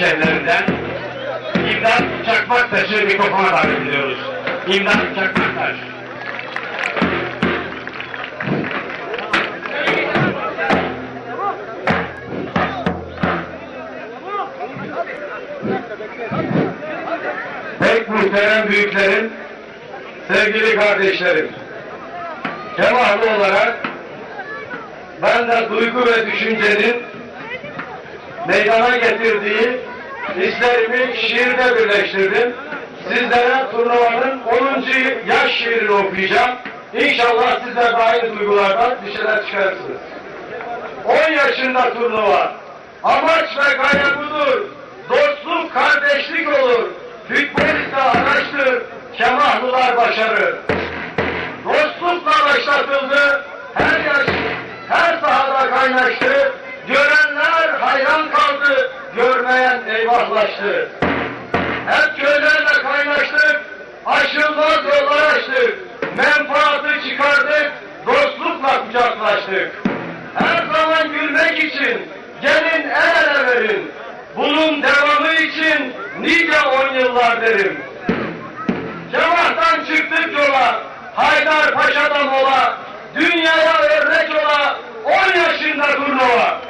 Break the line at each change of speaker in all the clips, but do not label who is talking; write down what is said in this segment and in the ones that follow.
hemşe- hemşehrilerinden İmdat Çakmaktaş'ı mikrofona davet ediyoruz. İmdat Çakmaktaş. Pek muhterem büyüklerim, sevgili kardeşlerim, Kemahlı olarak ben de duygu ve düşüncenin meydana getirdiği hislerimi şiirde birleştirdim. Sizlere turnuvanın 10. yaş şiirini okuyacağım. İnşallah sizler de aynı duygulardan bir şeyler çıkarsınız. 10 yaşında turnuva. Amaç ve gaye budur. Dostluk, kardeşlik olur. Futbol ise araçtır. Kemahlılar başarır. Dostlukla başlatıldı. Her yaş, her sahada kaynaştı. Görenler hayran kaldı. Görmeyen eyvahlaştı. Hep köylerle kaynaştık. Aşılmaz yollar açtık. Menfaatı çıkardık. Dostlukla kucaklaştık. Her zaman gülmek için gelin el ele verin. Bunun devamı için nice on yıllar derim. Cemahtan çıktık yola, Haydar Paşa'da mola, dünyaya örnek ola, 10 yaşında turnuva.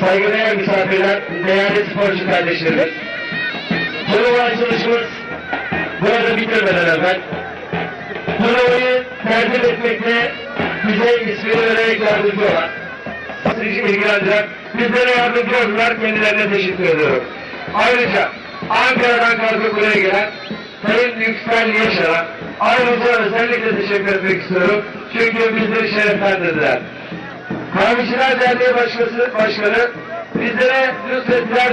Saygıdeğer misafirler, değerli sporcu kardeşlerimiz. Turnuva açılışımız burada bitirmeden evvel turnuvayı tertip etmekte bize ismini vererek yardımcı olan, sizi ilgilendiren, bizlere yardımcı oldular, kendilerine teşekkür ediyorum. Ayrıca Ankara'dan kalkıp buraya gelen Sayın Yüksel Yaşar'a ayrıca özellikle teşekkür etmek istiyorum. Çünkü bizleri şereflendirdiler. Kahveciler Derneği Başkanı, Başkanı bizlere lütfettiler,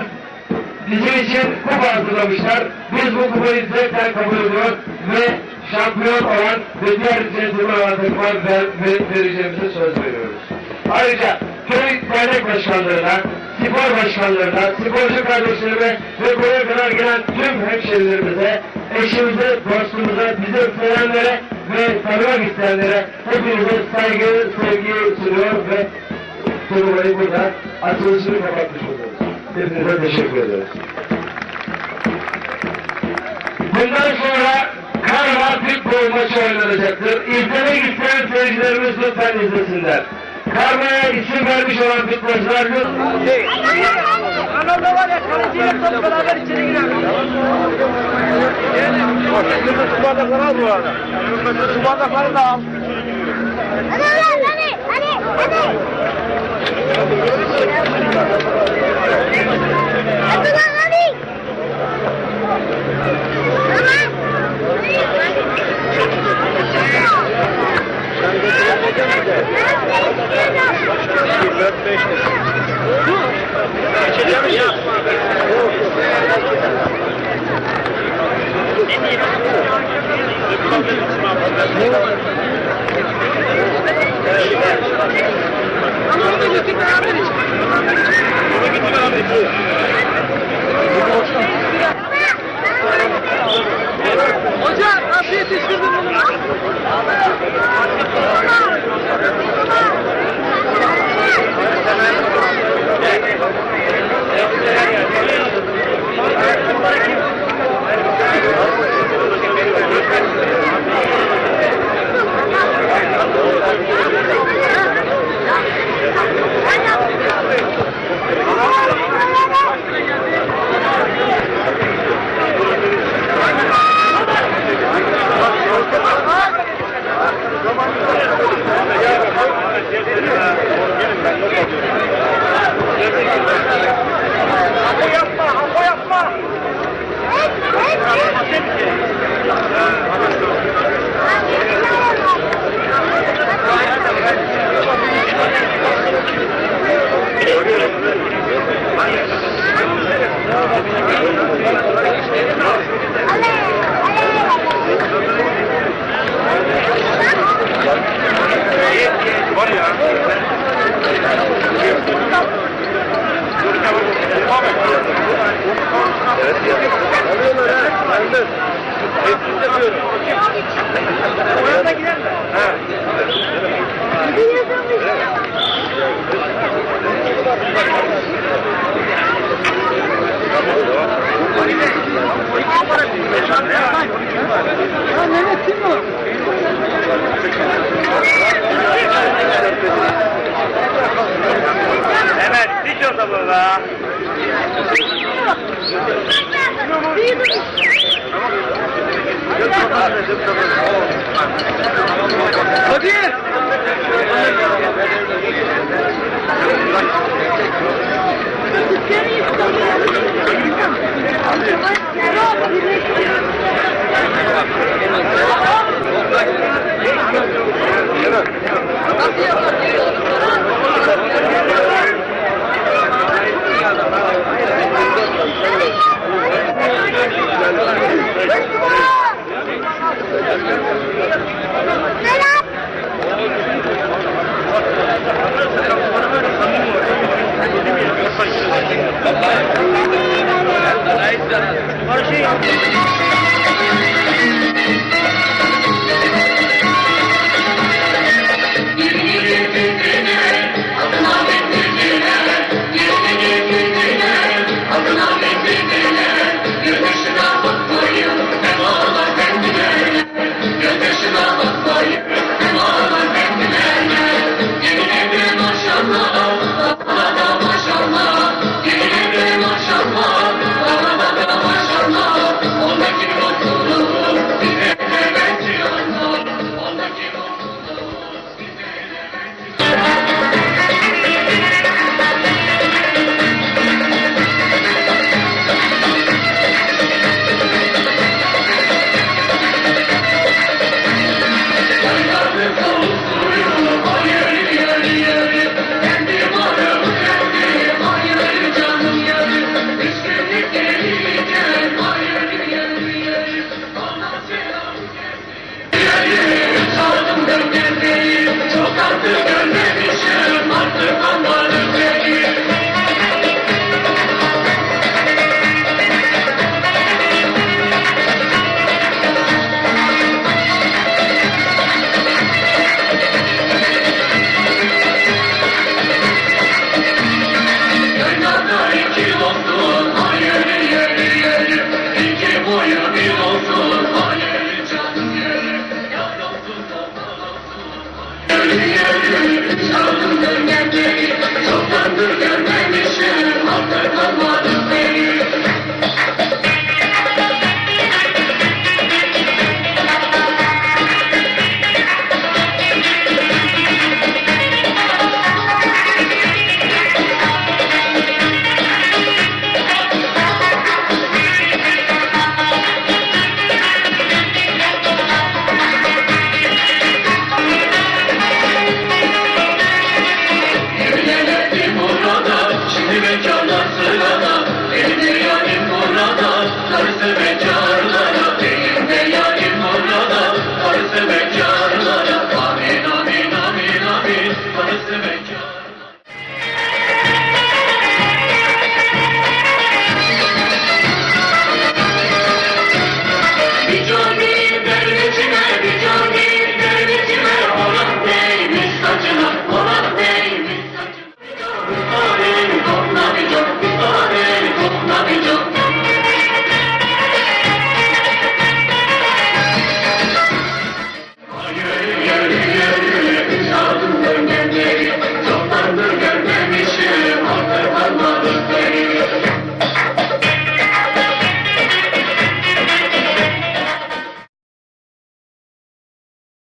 bizim için kupa hazırlamışlar. Biz bu kupayı zevkten kabul ediyor ve şampiyon olan ve diğer centilmen olan takıma ver, ver, vereceğimize söz veriyoruz. Ayrıca köy dernek başkanlarına, spor başkanlarına, sporcu kardeşlerime ve buraya kadar gelen tüm hemşehrilerimize, eşimize, dostumuza, bizi sevenlere ve tanımak isteyenlere hepinize saygı, sevgi sunuyor ve turnuvayı burada açılışını kapatmış oluyoruz. Hepinize teşekkür ediyoruz. Bundan sonra Karma futbol maçı oynanacaktır. İzlemek isteyen seyircilerimiz lütfen izlesinler. Karma'ya isim vermiş olan futbolcular lütfen...
Anadolu var ya kaleciyle top beraber içeri girer.
Kırmızı su bardakları al bu arada. Kırmızı su bardakları da al.
Hadi hadi hadi hadi. Hadi lan hadi.
Dört, beş de. Geçeceğim ya. Alıyorlar ha. Aldır. Hepsini yapıyorum. Oraya da gider mi? Ha.
Ya Mehmet kim bu?
Evet, hiç o da burada bak. Büyüdü. Kadir! Thank you. Thank you.